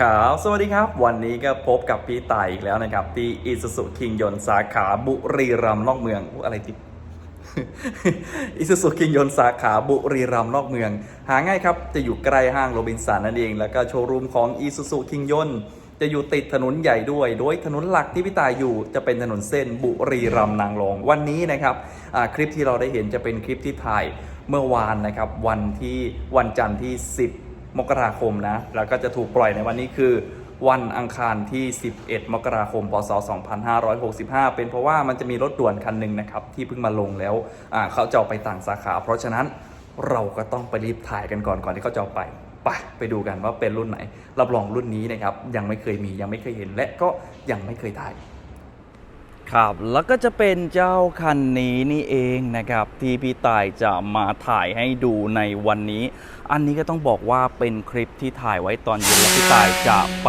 ครับสวัสดีครับ วันนี้ก็พบกับพี่ต่ายอีกแล้วนะครับ ที่อิสุสุคิงยนสาขาบุรีรัมย์นอกเมืองออะไรติดอิสุสุคิงยนสาขาบุรีรัมย์นอกเมือง หาง่ายครับ จะอยู่ใกล้ห้างโรบินสันนั่นเอง แล้วก็โชว์รูมของอิสุสุคิงยนจะอยู่ติดถนนใหญ่ด้วย โดยถนนหลักที่พี่ตายอยู่จะเป็นถนนเส้นบุรีรัมย์นางรอง วันนี้นะครับคลิปที่เราได้เห็นจะเป็นคลิปที่ถ่ายเมื่อวานนะครับ วันที่วันจันทร์ที่ 10 มกราคมนะ แล้วก็จะถูกปล่อยในวันนี้คือ วันอังคารที่ 11 มกราคม พศ 2565 เป็นเพราะว่ามันจะมีรถด่วนคันหนึ่งนะครับ ที่เพิ่งมาลงแล้วเขาจะเอาไปต่างสาขา เพราะฉะนั้นเราก็ต้องไปรีบถ่ายกันก่อนก่อนที่เขาจะเอาไปไปไปดูกันว่าเป็นรุ่นไหน รับรองรุ่นนี้นะครับ ยังไม่เคยมียังไม่เคยเห็นและก็ยังไม่เคยถ่าย ครับ แล้วก็จะเป็นเจ้าคันนี้นี่เองนะครับ ที่พี่ต่ายจะมาถ่ายให้ดูในวันนี้ อันนี้ก็ต้องบอกว่าเป็นคลิปที่ถ่ายไว้ตอนเย็นแล้วพี่ต่ายจะไป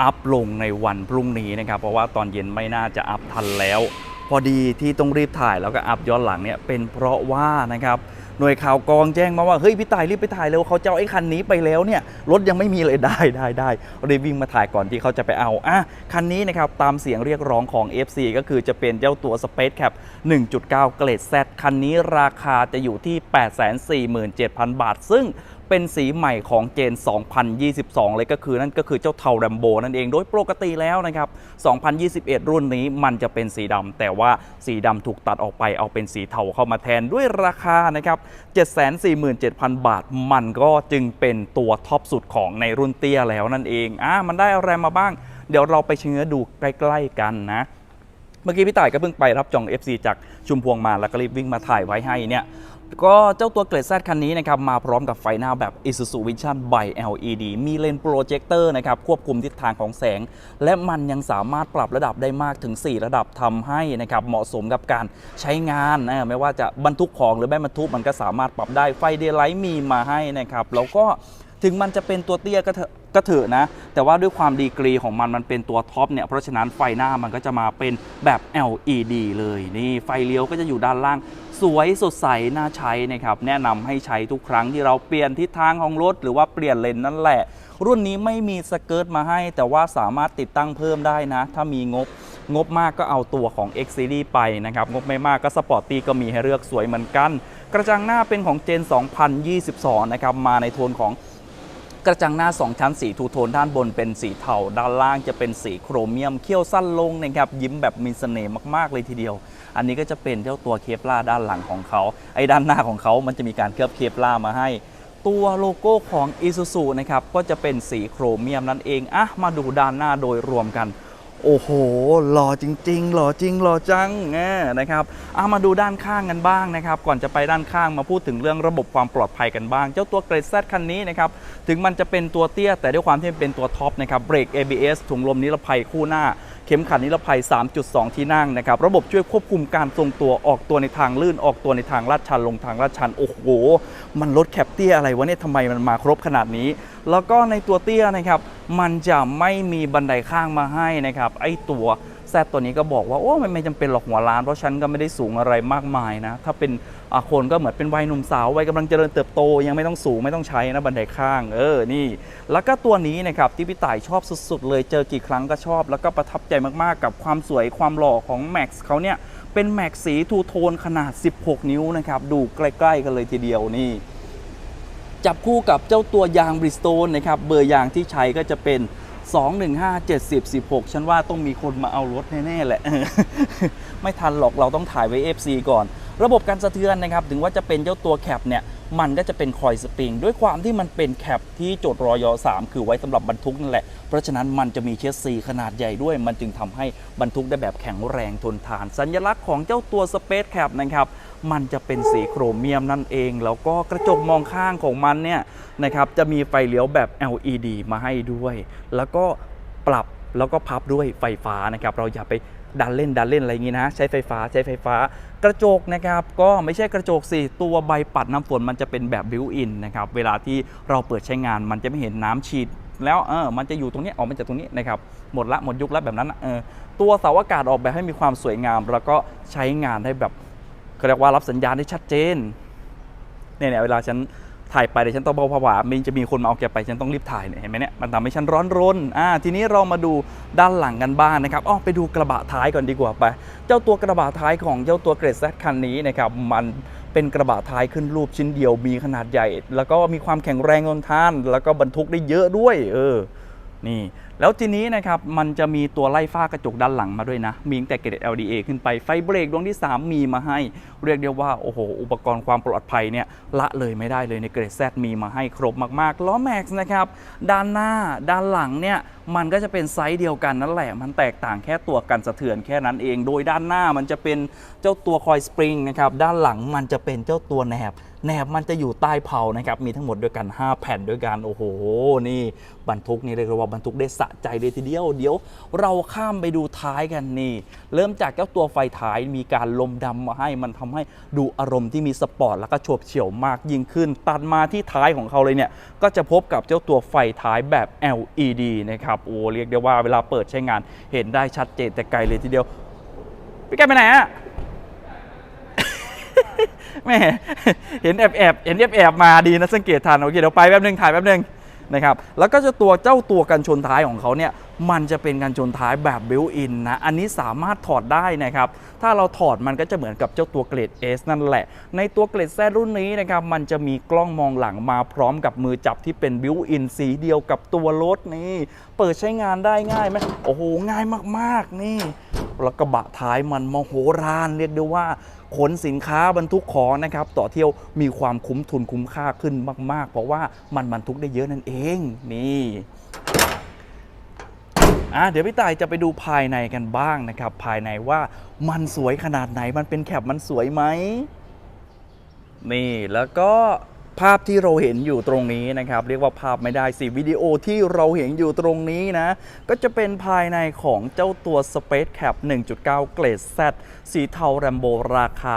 อัพลงในวันพรุ่งนี้นะครับ เพราะว่าตอนเย็นไม่น่าจะอัพทันแล้ว พอดีที่ต้องรีบถ่ายแล้วก็อัพย้อนหลังเนี่ยเป็นเพราะว่านะครับ หน่วยข่าวกองแจ้งมาว่าเฮ้ยพี่ตายรีบไปถ่ายเร็วเขาจะเอาไอ้คันนี้ไปแล้วเนี่ยรถยังไม่มีเลยได้ได้ได้รีบวิ่งมาถ่ายก่อนที่เขาจะไปเอาอะคันนี้นะครับตามเสียงเรียกร้องของ FC ก็คือจะเป็นเจ้าตัว Space Cap 1.9 เกรด Z คันนี้ราคาจะอยู่ที่ 847,000 บาท ซึ่ง เป็นสีใหม่ของเจน 2022 เลยก็คือนั่นก็คือเจ้าเทาแรมโบนั่นเองโดยปกติแล้วนะครับ 2021 รุ่นนี้มันจะเป็นสีดำแต่ว่าสีดำถูกตัดออกไปเอาเป็นสีเทาเข้ามาแทนด้วยราคานะครับ 747,000 บาท มันก็จึงเป็นตัวท็อปสุดของในรุ่นเตี้ยแล้วนั่นเองอะมันได้อะไรมาบ้าง เดี๋ยวเราไปเชื้อดูใกล้ ๆ กันนะเมื่อกี้พี่ต่ายก็เพิ่งไปรับจอง FC จากชุมพวงมาแล้วก็รีบวิ่งมาถ่ายไว้ให้เนี่ย ก็เจ้าตัวเกรดแซคันนี้นะครับมาพร้อมกับไฟหน้าแบบ Isuzu Vision by LED มีเลนส์โปรเจคเตอร์นะครับควบคุมทิศทางของแสง และมันยังสามารถปรับระดับได้มากถึง 4 ระดับทำให้นะครับเหมาะสมกับการใช้งานนะไม่ว่าจะบรรทุกของหรือไม่บรรทุกมันก็สามารถปรับได้ไฟเดย์ไลท์มีมาให้นะครับแล้วก็ถึงมันจะเป็นตัวเตี้ยก็เถอะ ก็เถอะนะ แต่ว่าด้วยความดีกรีของมันมันเป็นตัวท็อปเนี่ย เพราะฉะนั้นไฟหน้ามันก็จะมาเป็นแบบ LED เลย นี่ไฟเลี้ยวก็จะอยู่ด้านล่าง สวยสดใสน่าใช้นะครับ แนะนำให้ใช้ทุกครั้งที่เราเปลี่ยนทิศทางของรถ หรือว่าเปลี่ยนเลนนั่นแหละ รุ่นนี้ไม่มีสเกิร์ตมาให้ แต่ว่าสามารถติดตั้งเพิ่มได้นะ ถ้ามีงบงบมากก็เอาตัวของ X Series ไปนะครับ งบไม่มากก็สปอร์ตตี้ก็มีให้เลือกสวยเหมือนกัน กระจังหน้าเป็นของเจน 2022 นะครับ มาในโทนของ กระจังหน้า 2 ชั้นสีทูโทนด้านบนเป็นสีเทาด้านล่างจะเป็นสีโครเมียมเขี้ยวสั้นลงนะครับยิ้มแบบมีเสน่ห์มากๆเลยทีเดียว อันนี้ก็จะเป็นเจ้าตัวเคปล่าด้านหลังของเขาไอ้ด้านหน้าของเขามันจะมีการเคลือบเคปล่ามาให้ ตัวโลโก้ของ Isuzu นะครับก็จะเป็นสีโครเมียมนั่นเองอะมาดูด้านหน้าโดยรวมกัน โอ้โห หล่อจริง ๆ หล่อจริง หล่อจังแง่นะครับเอามาดูด้านข้างกันบ้างนะครับ ก่อนจะไปด้านข้างมาพูดถึงเรื่องระบบความปลอดภัยกันบ้าง เจ้าตัวเกรดแซคันนี้นะครับ ถึงมันจะเป็นตัวเตี้ย แต่ด้วยความที่มันเป็นตัวท็อปนะครับ เบรก ABS ถุงลมนิรภัยคู่หน้า เข็มขัดนิรภัย 3.2 ที่นั่งนะครับ ระบบช่วยควบคุมการทรงตัว ออกตัวในทางลื่น ออกตัวในทางลาดชัน ลงทางลาดชัน โอ้โห มันลดแคปเตี้ยอะไรวะเนี่ยทำไมมันมาครบขนาดนี้ แล้วก็ในตัวเตี้ยนะครับ มันจะไม่มีบันไดข้างมาให้นะครับ ไอตัวแซดตัวนี้ก็บอกว่าโอ้มันไม่จำเป็นหรอกหัวล้าน เพราะฉันก็ไม่ได้สูงอะไรมากมายนะ ถ้าเป็นคนก็เหมือนเป็นวัยหนุ่มสาววัยกำลังเจริญเติบโตยังไม่ต้องสูงไม่ต้องใช้นะบันไดข้าง เออนี่ แล้วก็ตัวนี้นะครับที่พี่ต่ายชอบสุดๆ เลยเจอกี่ครั้งก็ชอบ แล้วก็ประทับใจมากๆ กับความสวยความหล่อของ Max เขาเนี่ยเป็นแม็กสีทูโทนขนาด 16 นิ้วนะครับ ดูใกล้ ๆ กันเลยทีเดียวนี่ จับคู่กับเจ้าตัวยางบริสโตนนะครับเบอร์ยางที่ใช้ก็จะเป็น 215 70 16 ฉันว่าต้องมีคนมาเอารถแน่ๆแหละ ไม่ทันหรอกเราต้องถ่ายไว้ FC ก่อน ระบบการสะเทือนนะครับ ถึงว่าจะเป็นเจ้าตัวแคปเนี่ย มันก็จะเป็นคอยสปริง ด้วยความที่มันเป็นแคปที่โจทย์รอย3คือไว้สำหรับบรรทุกนั่นแหละ เพราะฉะนั้นมันจะมีเชสซีขนาดใหญ่ด้วย มันจึงทำให้บรรทุกได้แบบแข็งแรงทนทาน สัญลักษณ์ของเจ้าตัวสเปซแคปนะครับ มันจะเป็นสีโครเมียมนั่นเอง แล้วก็กระจกมองข้างของมันเนี่ยนะครับจะมีไฟเลี้ยวแบบ LED มาให้ด้วย แล้วก็ปรับแล้วก็พับด้วยไฟฟ้านะครับเราอย่าไปดันเล่นดันเล่นอะไรอย่างงี้นะ ใช้ไฟฟ้าใช้ไฟฟ้ากระจกนะครับก็ไม่ใช่กระจกสิตัวใบปัดน้ำฝนมันจะเป็นแบบบิวอินนะครับเวลาที่เราเปิดใช้งานมันจะไม่เห็นน้ำฉีด แล้วเออมันจะอยู่ตรงนี้ออกมาจากตรงนี้นะครับหมดละหมดยุคแล้วแบบนั้นนะเออตัวเสาอากาศออกแบบให้มีความสวยงาม แล้วก็ใช้งานได้แบบ เขาเรียกว่ารับสัญญาณได้ชัดเจนเนี่ยเนี่ยเวลาฉันถ่ายไปเดี๋ยวฉันต้องเบอกว่ามันจะมีคนมาเอาแกไปฉันต้องรีบถ่ายเนี่ยเห็นไหมเนี่ยมันทำให้ฉันร้อนรนอ่าทีนี้เรามาดูด้านหลังกันบ้างนะครับอ๋อไปดูกระบะท้ายก่อนดีกว่าไป เจ้าตัวกระบะท้ายของเจ้าตัวเกรดแซคันนี้นะครับมันเป็นกระบะท้ายขึ้นรูปชิ้นเดียวมีขนาดใหญ่ แล้วก็มีความแข็งแรงทนทาน แล้วก็บรรทุกได้เยอะด้วย เออ นี่แล้วทีนี้นะครับมันจะมีตัวไล่ฝ้ากระจกด้านหลังมาด้วยนะ มีตั้งแต่เกรด LDA ขึ้นไปไฟเบรกดวงที่ 3 มีมาให้ เรียกได้ว่าโอ้โหอุปกรณ์ความปลอดภัยเนี่ยละเลยไม่ได้เลยในเกรด Z มีมาให้ครบมากๆล้อแม็กซ์นะครับด้านหน้าด้านหลังเนี่ยมันก็จะเป็นไซส์เดียวกันนั่นแหละ มันแตกต่างแค่ตัวกันสะเทือนแค่นั้นเอง โดยด้านหน้ามันจะเป็นเจ้าตัวคอยสปริงนะครับด้านหลังมันจะเป็นเจ้าตัวแหนบ แนบมันจะอยู่ใต้เผานะครับมีทั้งหมดด้วยกัน 5 แผ่นด้วยกันโอ้โหนี่บรรทุกนี่เรียกว่าบรรทุกได้สะใจเลยทีเดียว เดี๋ยวเราข้ามไปดูท้ายกันนี่ เริ่มจากเจ้าตัวไฟท้ายมีการลมดำมาให้มันทำให้ดูอารมณ์ที่มีสปอร์ตแล้วก็โฉบเฉี่ยวมากยิ่งขึ้น ตัดมาที่ท้ายของเขาเลยเนี่ยก็จะพบกับเจ้าตัวไฟท้ายแบบ LED นะครับโอ้เรียกได้ว่าเวลาเปิดใช้งานเห็นได้ชัดเจนแต่ไกลเลยทีเดียวพี่แกไปไหนอะ แม่เห็นแอบแอบๆเห็นแอบแอบๆมาดีนะสังเกตทันโอเคเดี๋ยวไปแป๊บนึงถ่ายแป๊บนึงนะครับแล้วก็จะตัวเจ้าตัวกันชนท้ายของเขาเนี่ยมันจะเป็นกันชนท้ายแบบบิวอินนะอันนี้สามารถถอดได้นะครับถ้าเราถอดมันก็จะเหมือนกับเจ้าตัวเกรด S นั่นแหละ ในตัวเกรดแซรุ่นนี้นะครับมันจะมีกล้องมองหลังมาพร้อมกับมือจับที่เป็นบิวอินสีเดียวกับตัวรถนี่ เปิดใช้งานได้ง่ายไหมโอ้โหง่ายมากๆนี่แล้วกระบะท้ายมันมโหฬารเรียกได้ว่า ขนสินค้าบรรทุกของนะครับต่อเที่ยวมีความคุ้มทุนคุ้มค่าขึ้นมาก ๆ เพราะว่ามันบรรทุกได้เยอะนั่นเองนี่อะเดี๋ยวพี่ต่ายจะไปดูภายในกันบ้างนะครับ ภายในว่ามันสวยขนาดไหนมันเป็นแคบมันสวยไหมนี่แล้วก็ ภาพที่เราเห็นอยู่ตรงนี้นะครับ เรียกว่าภาพไม่ได้สิวิดีโอที่เราเห็นอยู่ตรงนี้นะ ก็จะเป็นภายในของเจ้าตัว Space Cap 1.9 เกรด Z สีเทาแรมโบราคา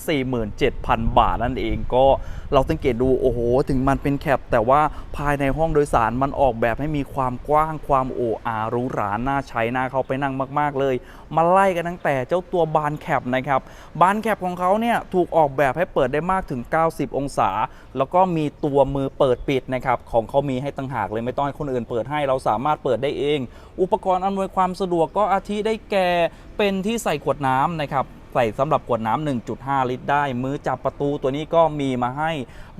747,000 บาทนั่นเองก็เราสังเกตดูโอ้โห ถึงมันเป็นแคป แต่ว่าภายในห้องโดยสารมันออกแบบให้มีความกว้างความโอ้อาหรูหราน่าใช้น่าเขาไปนั่งมาก ๆ เลย มาไล่กันตั้งแต่เจ้าตัวบานแคปนะครับบานแคปของเขาเนี่ยถูกออกแบบให้เปิดได้มากถึง 90 องศาแล้วก็มีตัวมือเปิดปิดนะครับของเขามีให้ตั้งหากเลยไม่ต้องให้คนอื่นเปิดให้เราสามารถเปิดได้เอง อุปกรณ์อำนวยความสะดวกก็อาทิได้แก่เป็นที่ใส่ขวดน้ำนะครับใส่สำหรับขวดน้ำ 1.5 ลิตรได้ มือจับประตูตัวนี้ก็มีมาให้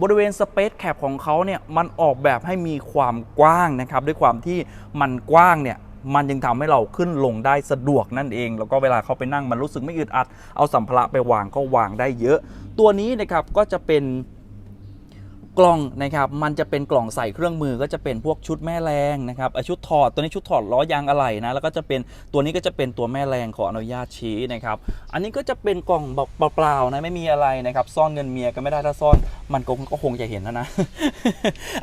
บริเวณสเปซแคปของเขาเนี่ยมันออกแบบให้มีความกว้างนะครับ ด้วยความที่มันกว้างเนี่ยมันจึงทำให้เราขึ้นลงได้สะดวกนั่นเอง แล้วก็เวลาเขาไปนั่งมันรู้สึกไม่อึดอัด เอาสัมภาระไปวางก็วางได้เยอะ ตัวนี้นะครับก็จะเป็น กล่องนะครับมันจะเป็นกล่องใส่เครื่องมือก็จะเป็นพวกชุดแม่แรงนะครับชุดถอดตัวนี้ชุดถอดล้อยางอะไหล่นะแล้วก็จะเป็นตัวนี้ก็จะเป็นตัวแม่แรงขออนุญาตชี้นะครับอันนี้ก็จะเป็นกล่องแบบเปล่าๆนะไม่มีอะไรนะครับซ่อนเงินเมียก็ไม่ได้ถ้าซ่อนมันก็ก็คงจะเห็นนะนะ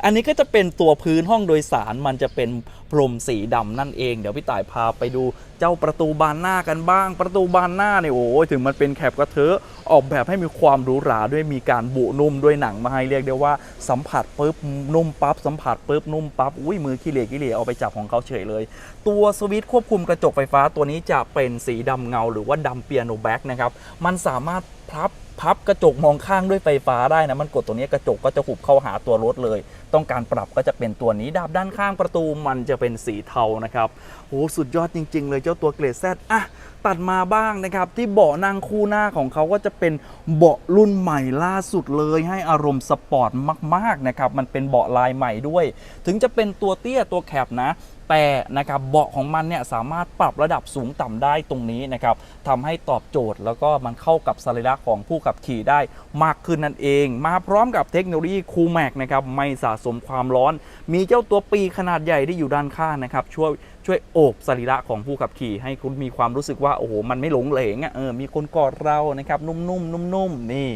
อันนี้ก็จะเป็นตัวพื้นห้องโดยสารมันจะเป็นพรมสีดำนั่นเอง เดี๋ยวพี่ต่ายพาไปดูเจ้าประตูบานหน้ากันบ้าง ประตูบานหน้าเนี่ยโอ้ยถึงมันเป็นแคบกระเถอะออกแบบให้มีความหรูหราด้วยมีการบุนุ่มด้วยหนังมาให้เรียกได้ว่าสัมผัสปุ๊บนุ่มปั๊บสัมผัสปุ๊บนุ่มปั๊บอุ้ยมือขี้เหร่ขี้เหร่เอาไปจับของเขาเฉยเลย ตัวสวิตช์ควบคุมกระจกไฟฟ้าตัวนี้จะเป็นสีดำเงา หรือว่าดำเปียโนแบ็กนะครับมันสามารถพับ พับกระจกมองข้างด้วยไฟฟ้าได้นะมันกดตัวนี้กระจกก็จะหุบเข้าหาตัวรถเลย ต้องการปรับก็จะเป็นตัวนี้ดาบด้านข้างประตูมันจะเป็นสีเทานะครับโอ้สุดยอดจริง ๆ เลยเจ้าตัวเกรดแซดอะตัดมาบ้างนะครับที่เบาะนั่งคู่หน้าของเขาก็จะเป็นเบาะรุ่นใหม่ล่าสุดเลยให้อารมณ์สปอร์ตมากๆนะครับมันเป็นเบาะลายใหม่ด้วย ถึงจะเป็นตัวเตี้ยตัวแคบนะ แต่นะครับเบาะของมันเนี่ยสามารถปรับระดับสูงต่ำได้ตรงนี้นะครับทำให้ตอบโจทย์แล้วก็มันเข้ากับสรีระของผู้ขับขี่ได้มากขึ้นนั่นเอง มาพร้อมกับเทคโนโลยีคูแม็กนะครับไม่สะสมความร้อน มีเจ้าตัวปีขนาดใหญ่ที่อยู่ด้านข้างนะครับช่วยช่วยโอบสรีระของผู้ขับขี่ ให้คุณมีความรู้สึกว่าโอ้โหมันไม่หลงเหลงอะเออมีคนกอดเรานะครับนุ่มๆนุ่มๆนี่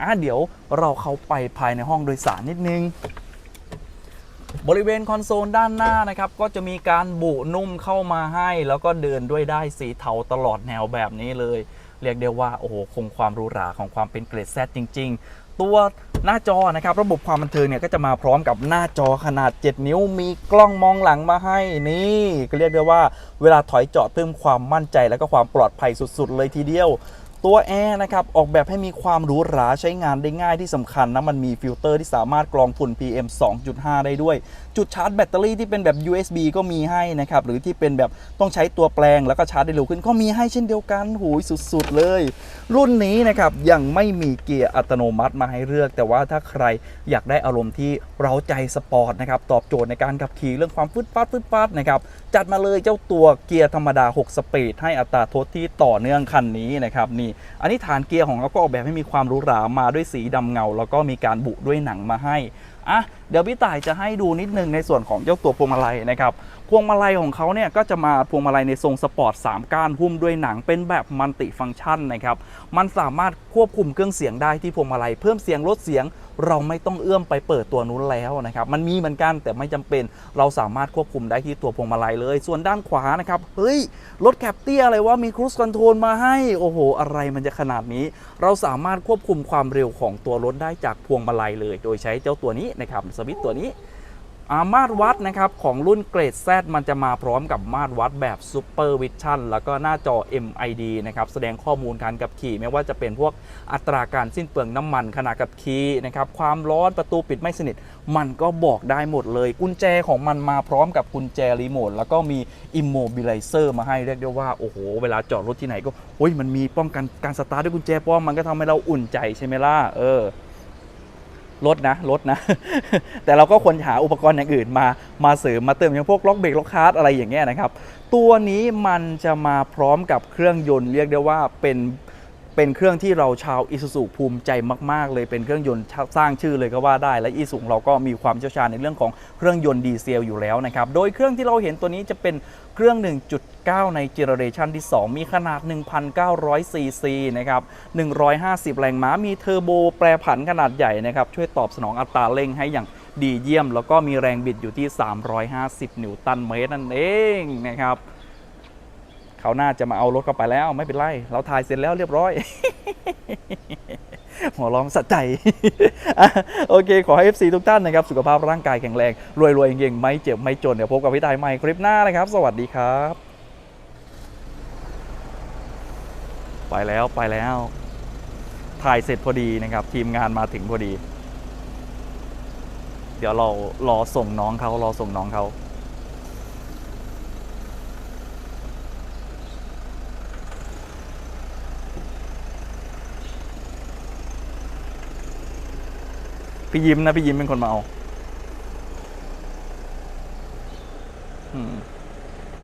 อะเดี๋ยวเราเข้าไปภายในห้องโดยสารนิดนึง บริเวณคอนโซลด้านหน้านะครับ ก็จะมีการบุนุ่มเข้ามาให้ แล้วก็เดินด้วยได้สีเทาตลอดแนวแบบนี้เลย เรียกได้ว่าโอ้โหคงความหรูหราของความเป็นเกรดแซจริง ๆ ตัวหน้าจอนะครับ ระบบความบันเทิงเนี่ยก็จะมาพร้อมกับหน้าจอขนาด 7 นิ้ว มีกล้องมองหลังมาให้นี่ก็เรียกได้ว่าเวลาถอยจอดเพิ่มความมั่นใจ และก็ความปลอดภัยสุด ๆ เลยทีเดียว ตัวแอร์นะครับออกแบบให้มีความหรูหราใช้งานได้ง่ายที่สำคัญนะมันมีฟิลเตอร์ที่สามารถกรองฝุ่น PM 2.5 ได้ด้วย จุดชาร์จแบตเตอรี่ที่เป็นแบบ USB ก็มีให้นะครับ หรือที่เป็นแบบต้องใช้ตัวแปลงแล้วก็ชาร์จได้เร็วขึ้นก็มีให้เช่นเดียวกันหูยสุดๆเลย รุ่นนี้นะครับยังไม่มีเกียร์อัตโนมัติมาให้เลือก แต่ว่าถ้าใครอยากได้อารมณ์ที่เราใจสปอร์ตนะครับตอบโจทย์ในการขับขี่เรื่องความฟึดฟาดฟึดฟาดนะครับจัดมาเลยเจ้าตัวเกียร์ธรรมดา 6 สปีดให้อัตราทษที่ต่อเนื่องคันนี้นะครับนี่อันนี้ฐานเกียร์ของเราก็ออกแบบให้มีความหรูหรามาด้วยสีดำเงา แล้วก็มีการบุด้วยหนังมาให้ อะเดี๋ยวพี่ต่ายจะให้ดูนิดนึงในส่วนของเจ้าตัวพวงมาลัยนะครับ พวงมาลัยของเขาเนี่ยก็จะมาพวงมาลัยในทรงสปอร์ต 3 ก้านหุ้มด้วยหนังเป็นแบบมัลติฟังก์ชันนะครับมันสามารถควบคุมเครื่องเสียงได้ที่พวงมาลัยเพิ่มเสียงลดเสียง เราไม่ต้องเอื้อมไปเปิดตัวนู้นแล้วนะครับมันมีเหมือนกันแต่ไม่จำเป็น เราสามารถควบคุมได้ที่ตัวพวงมาลัยเลย ส่วนด้านขวานะครับเฮ้ยรถแคปเตี้ยอะไรว่ามีครู e คอนโทรลมาให้โอ้โห อะไรมันจะขนาดนี้ เราสามารถควบคุมความเร็วของตัวรถได้จากพวงมาลัยเลย โดยใช้เจ้าตัวนี้นะครับสวิตตัวนี้ อามาตรวัดนะครับของรุ่นเกรด Z มันจะมาพร้อมกับมาตรวัดแบบ Super Vision แล้วก็หน้าจอ MID นะครับแสดงข้อมูลการขับขี่ไม่ว่าจะเป็นพวกอัตราการสิ้นเปลืองน้ำมันขณะขับขี่นะครับความร้อนประตูปิดไม่สนิท มันก็บอกได้หมดเลย กุญแจของมันมาพร้อมกับกุญแจรีโมทแล้วก็มี Immobilizer มาให้เรียกได้ว่า โอ้โห เวลาจอดรถที่ไหนก็โอ้ยมันมีป้องกันการสตาร์ทด้วยกุญแจป้อมมันก็ทำให้เราอุ่นใจใช่ไหมล่ะเออ ลดนะลดนะ แต่เราก็ควรหาอุปกรณ์อย่างอื่นมามาเสริมมาเติมอย่างพวกล็อกเบรกล็อกคาร์ดอะไรอย่างเงี้ยนะครับ ตัวนี้มันจะมาพร้อมกับเครื่องยนต์เรียกได้ว่าเป็นเป็นเครื่องที่เราชาวอิสุสุภูมิใจมาก ๆ เลยเป็นเครื่องยนต์สร้างชื่อเลยก็ว่าได้ และอิสุเราก็มีความเชี่ยวชาญในเรื่องของเครื่องยนต์ดีเซลอยู่แล้วนะครับ โดยเครื่องที่เราเห็นตัวนี้จะเป็นเครื่อง 9 ในเจเนอเรชันที่ 2 มีขนาด 1,900 ซีซีนะครับ 150 แรงม้า มีเทอร์โบแปรผันขนาดใหญ่นะครับ ช่วยตอบสนองอัตราเร่งให้อย่างดีเยี่ยม แล้วก็มีแรงบิดอยู่ที่ 350 นิวตันเมตรนั่นเองนะครับเขาน่าจะมาเอารถเข้าไปแล้วไม่เป็นไร เราถ่ายเสร็จแล้วเรียบร้อยหัวร้องสะใจ โอเค ขอให้ FC ทุกท่านนะครับ สุขภาพร่างกายแข็งแรง รวยๆเก่งๆไม่เจ็บ ไม่จน เดี๋ยวพบกับพี่ตายใหม่คลิปหน้านะครับ สวัสดีครับ ไปแล้วไปแล้ว ถ่ายเสร็จพอดีนะครับ ทีมงานมาถึงพอดี เดี๋ยวเรารอส่งน้องเขารอส่งน้องเขาพี่ยิ้มนะพี่ยิ้มเป็นคนมาเอา